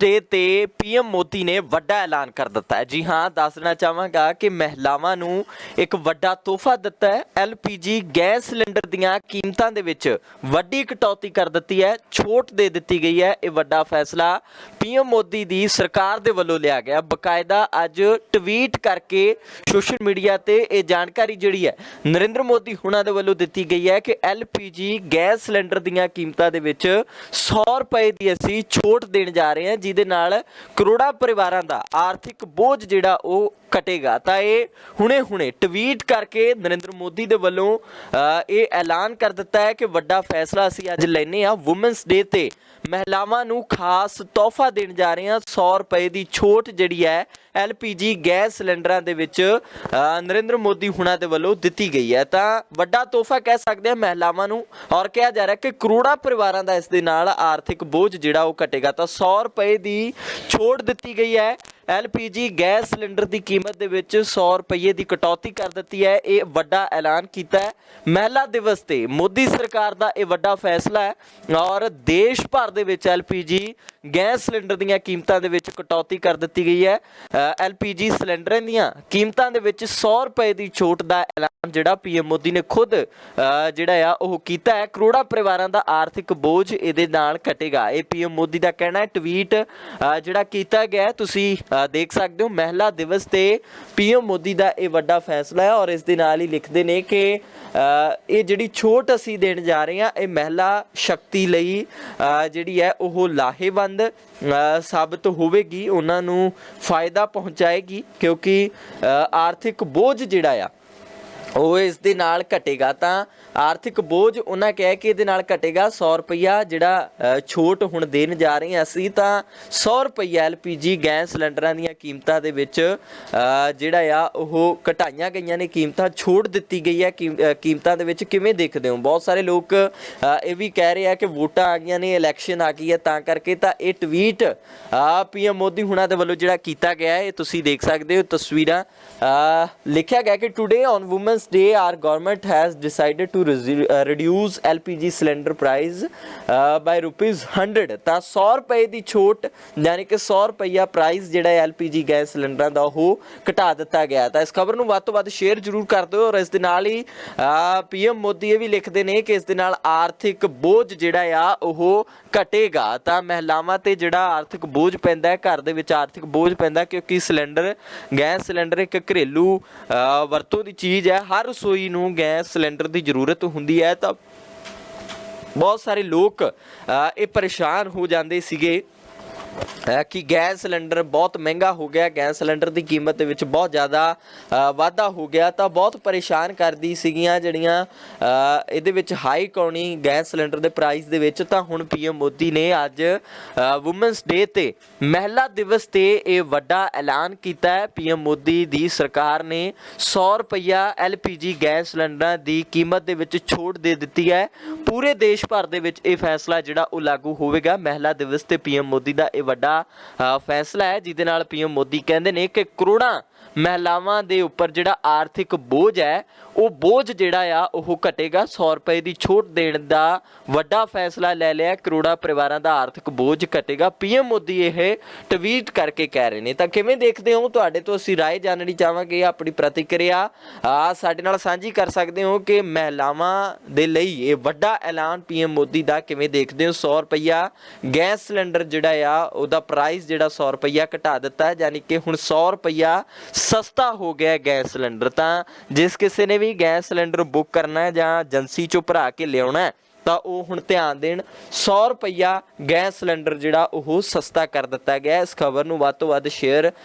ਡੇ ਤੇ ਪੀਐਮ ਮੋਦੀ ਨੇ ਵੱਡਾ ਐਲਾਨ ਕਰ ਦਿੱਤਾ ਹੈ। ਜੀ ਹਾਂ ਦੱਸਣਾ ਚਾਹਾਂਗਾ ਕਿ ਮਹਿਲਾਵਾਂ ਨੂੰ ਇੱਕ ਵੱਡਾ ਤੋਹਫਾ ਦਿੱਤਾ ਹੈ। ਐਲਪੀਜੀ ਗੈਸ ਸਿਲੰਡਰ ਦੀਆਂ ਕੀਮਤਾਂ ਦੇ ਵਿੱਚ ਵੱਡੀ ਕਟੌਤੀ ਕਰ ਦਿੱਤੀ ਹੈ। ਛੋਟ ਦੇ ਦਿੱਤੀ ਗਈ ਹੈ। ਇਹ ਵੱਡਾ ਫੈਸਲਾ ਪੀਐਮ ਮੋਦੀ ਦੀ ਸਰਕਾਰ ਦੇ ਵੱਲੋਂ ਲਿਆ ਗਿਆ। ਬਕਾਇਦਾ ਅੱਜ ਟਵੀਟ ਕਰਕੇ ਸੋਸ਼ਲ ਮੀਡੀਆ ਤੇ ਇਹ ਜਾਣਕਾਰੀ ਜਿਹੜੀ ਹੈ, ਨਰਿੰਦਰ ਮੋਦੀ ਹੁਣਾਂ ਦੇ ਵੱਲੋਂ ਦਿੱਤੀ ਗਈ ਹੈ ਕਿ ਐਲਪੀਜੀ ਗੈਸ ਸਿਲੰਡਰ ਦੀਆਂ ਕੀਮਤਾਂ ਦੇ ਵਿੱਚ 100 ਰੁਪਏ ਦੀ ਅਸੀਂ ਛੋਟ ਦੇਣ ਜਾ ਰਹੇ ਹਾਂ ਜਿਹਦੇ ਨਾਲ ਕਰੋੜਾਂ ਪਰਿਵਾਰਾਂ ਦਾ ਆਰਥਿਕ ਬੋਝ ਜਿਹੜਾ ਉਹ ਕਟੇਗਾ ਤਾਂ ਇਹ ਹੁਣੇ-ਹੁਣੇ ਟਵੀਟ ਕਰਕੇ ਨਰਿੰਦਰ ਮੋਦੀ ਦੇ ਵੱਲੋਂ ਅ, ਇਹ ਐਲਾਨ ਕਰ ਦਿੱਤਾ ਹੈ ਕਿ ਵੱਡਾ ਫੈਸਲਾ ਅਸੀਂ ਅੱਜ ਲੈਨੇ ਆ ਔਮਨਸ ਡੇ ਤੇ ਮਹਿਲਾਵਾਂ ਨੂੰ ਖਾਸ ਤੋਹਫਾ ਦੇਣ ਜਾ ਰਹੇ ਹਾਂ। 100 ਰੁਪਏ ਦੀ ਛੋਟ ਜਿਹੜੀ ਹੈ ਐਲਪੀਜੀ ਗੈਸ ਸਿਲੰਡਰਾਂ ਦੇ ਵਿੱਚ ਨਰਿੰਦਰ ਮੋਦੀ ਹੁਣਾਂ ਦੇ ਵੱਲੋਂ ਦਿੱਤੀ ਗਈ ਹੈ। ਤਾਂ ਵੱਡਾ ਤੋਹਫਾ ਕਹਿ ਸਕਦੇ ਹਾਂ ਮਹਿਲਾਵਾਂ ਨੂੰ ਔਰ ਕਿਹਾ ਜਾ ਰਿਹਾ ਕਿ ਕਰੋੜਾਂ ਪਰਿਵਾਰਾਂ ਦਾ ਇਸ ਦੇ ਨਾਲ ਆਰਥਿਕ ਬੋਝ ਜਿਹੜਾ ਉਹ ਘਟੇਗਾ। ਤਾਂ 100 ਰੁਪਏ ਦੀ ਛੋਟ ਦਿੱਤੀ ਗਈ ਹੈ। ਐਲਪੀਜੀ ਗੈਸ ਸਿਲੰਡਰ ਦੀ ਕੀਮਤ ਦੇ ਵਿੱਚ 100 ਰੁਪਏ ਦੀ ਕਟੌਤੀ ਕਰ ਦਿੱਤੀ ਹੈ। ਇਹ ਵੱਡਾ ਐਲਾਨ ਕੀਤਾ ਹੈ। ਮਹਿਲਾ ਦਿਵਸ ਤੇ ਮੋਦੀ ਸਰਕਾਰ ਦਾ ਇਹ ਵੱਡਾ ਫੈਸਲਾ ਹੈ ਔਰ ਦੇਸ਼ ਭਰ ਦੇ ਵਿੱਚ ਐਲਪੀਜੀ ਗੈਸ ਸਿਲੰਡਰ ਦੀਆਂ ਕੀਮਤਾਂ ਦੇ ਵਿੱਚ ਕਟੌਤੀ ਕਰ ਦਿੱਤੀ ਗਈ ਹੈ। ਐਲਪੀਜੀ ਸਿਲੰਡਰਾਂ ਦੀਆਂ ਕੀਮਤਾਂ ਦੇ ਵਿੱਚ 100 ਰੁਪਏ ਦੀ ਛੋਟ ਦਾ ਐਲਾਨ ਜਿਹੜਾ ਪੀਐਮ ਮੋਦੀ ਨੇ ਖੁਦ ਜਿਹੜਾ ਆ, ਉਹ ਕੀਤਾ ਹੈ। ਕਰੋੜਾਂ ਪਰਿਵਾਰਾਂ ਦਾ ਆਰਥਿਕ ਬੋਝ ਇਹਦੇ ਨਾਲ ਘਟੇਗਾ। ਇਹ ਪੀਐਮ ਮੋਦੀ ਦਾ ਕਹਿਣਾ ਹੈ। ਟਵੀਟ ਜਿਹੜਾ ਕੀਤਾ ਗਿਆ ਤੁਸੀਂ ਦੇਖ ਸਕਦੇ ਹੋ, ਮਹਿਲਾ ਦਿਵਸ ਤੇ ਪੀਐਮ ਮੋਦੀ ਦਾ ਇਹ ਵੱਡਾ ਫੈਸਲਾ ਹੈ ਔਰ ਇਸ ਦੇ ਨਾਲ ਹੀ ਲਿਖਦੇ ਨੇ ਕਿ ਇਹ ਜਿਹੜੀ ਛੋਟ ਅਸੀਂ ਦੇਣ ਜਾ ਰਹੇ ਹਾਂ, ਇਹ ਮਹਿਲਾ ਸ਼ਕਤੀ ਲਈ ਜਿਹੜੀ ਹੈ ਉਹ ਲਾਹੇਵੰਦ ਸਾਬਤ ਹੋਵੇਗੀ, ਉਹਨਾਂ ਨੂੰ ਫਾਇਦਾ ਪਹੁੰਚਾਏਗੀ ਕਿਉਂਕਿ ਆਰਥਿਕ ਬੋਝ ਜਿਹੜਾ ਆ ਉਹ ਇਸ ਦੇ ਨਾਲ ਘਟੇਗਾ ਤਾਂ ਆਰਥਿਕ ਬੋਝ ਉਹਨਾਂ ਕਹਿ ਕੇ ਇਹਦੇ ਨਾਲ ਘਟੇਗਾ। 100 ਰੁਪਇਆ ਜਿਹੜਾ ਛੋਟ ਹੁਣ ਦੇਣ ਜਾ ਰਹੇ ਹਾਂ ਅਸੀਂ ਤਾਂ 100 ਰੁਪਇਆ ਐਲਪੀਜੀ ਗੈਸ ਸਿਲੰਡਰਾਂ ਦੀਆਂ ਕੀਮਤਾਂ ਦੇ ਵਿੱਚ ਜਿਹੜਾ ਆ, ਉਹ ਘਟਾਈਆਂ ਗਈਆਂ ਨੇ। ਕੀਮਤਾਂ ਛੋਟ ਦਿੱਤੀ ਗਈ ਹੈ। ਕੀਮ- ਕੀਮਤਾਂ ਦੇ ਵਿੱਚ ਕਿਵੇਂ ਦੇਖਦੇ ਹੋ? ਬਹੁਤ ਸਾਰੇ ਲੋਕ ਇਹ ਵੀ ਕਹਿ ਰਹੇ ਆ ਕਿ ਵੋਟਾਂ ਆ ਗਈਆਂ ਨੇ, ਇਲੈਕਸ਼ਨ ਆ ਗਈ ਹੈ, ਤਾਂ ਕਰਕੇ ਤਾਂ ਇਹ ਟਵੀਟ ਆ ਪੀਐਮ ਮੋਦੀ ਹੁਣਾਂ ਦੇ ਵੱਲੋਂ ਜਿਹੜਾ ਕੀਤਾ ਗਿਆ ਹੈ, ਇਹ ਤੁਸੀਂ ਦੇਖ ਸਕਦੇ ਹੋ ਤਸਵੀਰਾਂ। ਲਿਖਿਆ ਗਿਆ ਕਿ today on women's day our government has decided to reduce LPG cylinder price by rupees 100 ਤਾਂ 100 ਰੁਪਏ ਦੀ ਛੋਟ ਯਾਨੀ ਕਿ 100 ਰੁਪਈਆ ਪ੍ਰਾਈਸ ਜਿਹੜਾ ਐਲਪੀਜੀ ਗੈਸ ਸਿਲੰਡਰਾਂ ਦਾ ਉਹ ਘਟਾ ਦਿੱਤਾ ਗਿਆ ਤਾਂ ਇਸ ਖਬਰ ਨੂੰ ਵੱਧ ਤੋਂ ਵੱਧ ਸ਼ੇਅਰ ਜ਼ਰੂਰ ਕਰ ਦਿਓ ਔਰ ਇਸ ਦੇ ਨਾਲ ਹੀ ਪੀਐਮ ਮੋਦੀ ਇਹ ਵੀ ਲਿਖਦੇ ਨੇ ਕਿ ਇਸ ਦੇ ਨਾਲ ਆਰਥਿਕ ਬੋਝ ਜਿਹੜਾ ਆ ਉਹ ਘਟੇਗਾ ਤਾਂ ਮਹਿਲਾਵਾਂ ਤੇ ਜਿਹੜਾ ਆਰਥਿਕ ਬੋਝ ਪੈਂਦਾ ਹੈ ਘਰ ਦੇ ਵਿੱਚ ਆਰਥਿਕ ਬੋਝ ਪੈਂਦਾ ਕਿਉਂਕਿ ਸਿਲੰਡਰ ਗੈਸ ਸਿਲੰਡਰ ਇੱਕ ਘਰੇਲੂ ਅ, ਵਰਤੋਂ ਦੀ ਚੀਜ਼ ਹੈ। ਹਰ ਰਸੋਈ ਨੂੰ ਗੈਸ ਸਿਲੰਡਰ ਦੀ ਜ਼ਰੂਰਤ ਹੁੰਦੀ ਹੈ ਤਾਂ ਬਹੁਤ ਸਾਰੇ ਲੋਕ ਇਹ ਪਰੇਸ਼ਾਨ ਹੋ ਜਾਂਦੇ ਸੀਗੇ। ਕਿ ਗੈਸ ਸਿਲੰਡਰ ਬਹੁਤ ਮਹਿੰਗਾ ਹੋ ਗਿਆ, ਗੈਸ ਸਿਲੰਡਰ ਦੀ ਕੀਮਤ ਦੇ ਵਿੱਚ ਬਹੁਤ ਜ਼ਿਆਦਾ ਵਾਧਾ ਹੋ ਗਿਆ, ਤਾਂ ਬਹੁਤ ਪਰੇਸ਼ਾਨ ਕਰਦੀ ਸੀਗੀਆਂ ਜਿਹੜੀਆਂ ਇਹਦੇ ਵਿੱਚ ਹਾਈ ਕੌਣੀ ਗੈਸ ਸਿਲੰਡਰ ਦੇ ਪ੍ਰਾਈਸ ਦੇ ਵਿੱਚ, ਤਾਂ ਹੁਣ ਪੀਐਮ ਮੋਦੀ ਨੇ ਅੱਜ ਔਮਨਸ ਡੇ ਤੇ ਮਹਿਲਾ ਦਿਵਸ ਤੇ ਇਹ ਵੱਡਾ ਐਲਾਨ ਕੀਤਾ ਹੈ। ਪੀਐਮ ਮੋਦੀ ਦੀ ਸਰਕਾਰ ਨੇ 100 ਰੁਪਇਆ ਐਲਪੀਜੀ ਗੈਸ ਸਿਲੰਡਰਾਂ ਦੀ ਕੀਮਤ ਦੇ ਵਿੱਚ ਛੋਟ ਦੇ ਦਿੱਤੀ ਹੈ। ਪੂਰੇ ਦੇਸ਼ ਭਰ ਦੇ ਵਿੱਚ ਇਹ ਫੈਸਲਾ ਜਿਹੜਾ ਉਹ ਲਾਗੂ ਹੋਵੇਗਾ। ਮਹਿਲਾ ਦਿਵਸ ਤੇ ਪੀਐਮ ਮੋਦੀ ਦਾ ਇਹ ਵੱਡਾ ਫੈਸਲਾ ਹੈ, ਜਿਹਦੇ ਨਾਲ ਪੀਐਮ ਮੋਦੀ ਕਹਿੰਦੇ ਨੇ ਕਿ ਕਰੋੜਾਂ ਮਹਿਲਾਵਾਂ ਦੇ ਉੱਪਰ ਜਿਹੜਾ ਆਰਥਿਕ ਬੋਝ ਹੈ, ਉਹ ਬੋਝ ਜਿਹੜਾ ਆ, ਉਹ ਘਟੇਗਾ। 100 ਰੁਪਏ ਦੀ ਛੋਟ ਦੇਣ ਦਾ ਵੱਡਾ ਫੈਸਲਾ ਲੈ ਲਿਆ, ਕਰੋੜਾਂ ਪਰਿਵਾਰਾਂ ਦਾ ਆਰਥਿਕ ਬੋਝ ਘਟੇਗਾ। ਪੀਐਮ ਮੋਦੀ ਇਹ ਟਵੀਟ ਕਰਕੇ ਕਹਿ ਰਹੇ ਨੇ। ਤਾਂ ਕਿਵੇਂ ਦੇਖਦੇ ਹੋ? ਤੁਹਾਡੇ ਤੋਂ ਅਸੀਂ ਰਾਏ ਜਾਣਨੀ ਚਾਹਾਂਗੇ ਆਪਣੀ ਪ੍ਰਤੀਕਿਰਿਆ। ਆ, ਸਾਡੇ ਨਾਲ ਸਾਂਝੀ ਕਰ ਸਕਦੇ ਹੋ ਕਿ ਮਹਿਲਾਵਾਂ ਦੇ ਲਈ ਇਹ ਵੱਡਾ ਐਲਾਨ ਪੀਐਮ ਮੋਦੀ ਦਾ ਕਿਵੇਂ ਦੇਖਦੇ ਹੋ? 100 ਰੁਪਈਆ ਗੈਸ ਸਿਲੰਡਰ ਜਿਹੜਾ ਆ ਉਹਦਾ ਪ੍ਰਾਈਸ ਜਿਹੜਾ 100 ਰੁਪਈਆ ਘਟਾ ਦਿੱਤਾ ਹੈ ਯਾਨੀ ਕਿ ਹੁਣ 100 ਰੁਪਈਆ ਸਸਤਾ ਹੋ ਗਿਆ ਗੈਸ ਸਿਲੰਡਰ ਤਾਂ ਜਿਸ ਕਿਸੇ ਨੇ ਵੀ ਗੈਸ ਸਿਲੰਡਰ ਬੁੱਕ ਕਰਨਾ ਹੈ ਜਾਂ ਏਜੰਸੀ ਚੋਂ ਭਰਾ ਕੇ ਲਿਆਉਣਾ ਹੈ, ਤਾਂ ਉਹ ਹੁਣ ਧਿਆਨ ਦੇਣ 100 ਰੁਪਈਆ ਗੈਸ ਸਿਲੰਡਰ ਜਿਹੜਾ ਉਹ ਸਸਤਾ ਕਰ ਦਿੱਤਾ ਗਿਆ ਇਸ ਖਬਰ ਨੂੰ ਵੱਧ ਤੋਂ ਵੱਧ ਸ਼ੇਅਰ